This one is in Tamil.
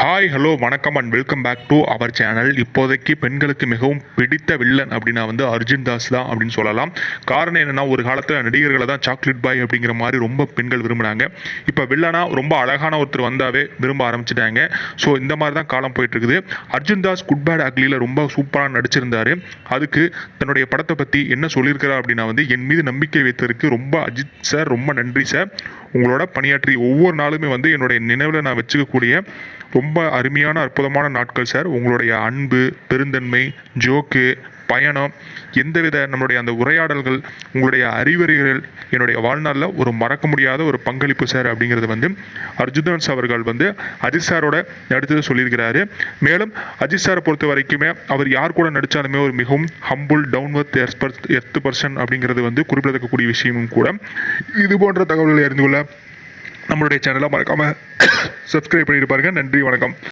ஹாய் ஹலோ வணக்கம் and welcome back to our channel இப்போதைக்கு பெண்களுக்கு மிகவும் பிடித்த வில்லன் அப்படின்னா வந்து அர்ஜுன் தாஸ் தான் அப்படின்னு சொல்லலாம். காரணம் என்னன்னா ஒரு காலத்தில் நடிகர்களை தான் சாக்லேட் பாய் அப்படிங்கிற மாதிரி ரொம்ப பெண்கள் விரும்பினாங்க. இப்போ வில்லனா ரொம்ப அழகான ஒருத்தர் வந்தாவே விரும்ப ஆரம்பிச்சிட்டாங்க. ஸோ இந்த மாதிரி தான் காலம் போயிட்டு இருக்குது அர்ஜுன் தாஸ் குட் பேட் அக்லியில் ரொம்ப சூப்பராக நடிச்சிருந்தாரு. அதுக்கு தன்னுடைய படத்தை பற்றி என்ன சொல்லியிருக்கிறார் அப்படின்னா வந்து என் மீது நம்பிக்கை வைத்ததற்கு ரொம்ப அஜித் சார் ரொம்ப நன்றி சார் உங்களோட பணியாற்றி ஒவ்வொரு நாளுமே வந்து என்னுடைய நினைவில் நான் வச்சுக்கக்கூடிய ரொம்ப அருமையான அற்புதமான நாட்கள் சார். உங்களுடைய அன்பு பெருந்தன்மை ஜோக்கு பயணம் எந்தவித நம்மளுடைய அந்த உரையாடல்கள் உங்களுடைய அறிவுரைகள் என்னுடைய வாழ்நாளில் ஒரு மறக்க முடியாத ஒரு பங்களிப்பு சார் அப்படிங்கிறது வந்து அர்ஜுனன்ஸ் அவர்கள் வந்து அஜித் சாரோட நடித்தது சொல்லியிருக்கிறாரு. மேலும் அஜித் சாரை பொறுத்த வரைக்குமே அவர் யார் கூட நடித்தாலுமே ஒரு மிகவும் ஹம்புல் டவுன்வர்த் எர்த் பர்சன் அப்படிங்கிறது வந்து குறிப்பிடத்தக்கக்கூடிய விஷயமும் கூட இது போன்ற தகவல்களை அறிந்து கொள்ள நம்மளுடைய சேனலை மறக்காமல் சப்ஸ்கிரைப் பண்ணிட்டு நன்றி வணக்கம்.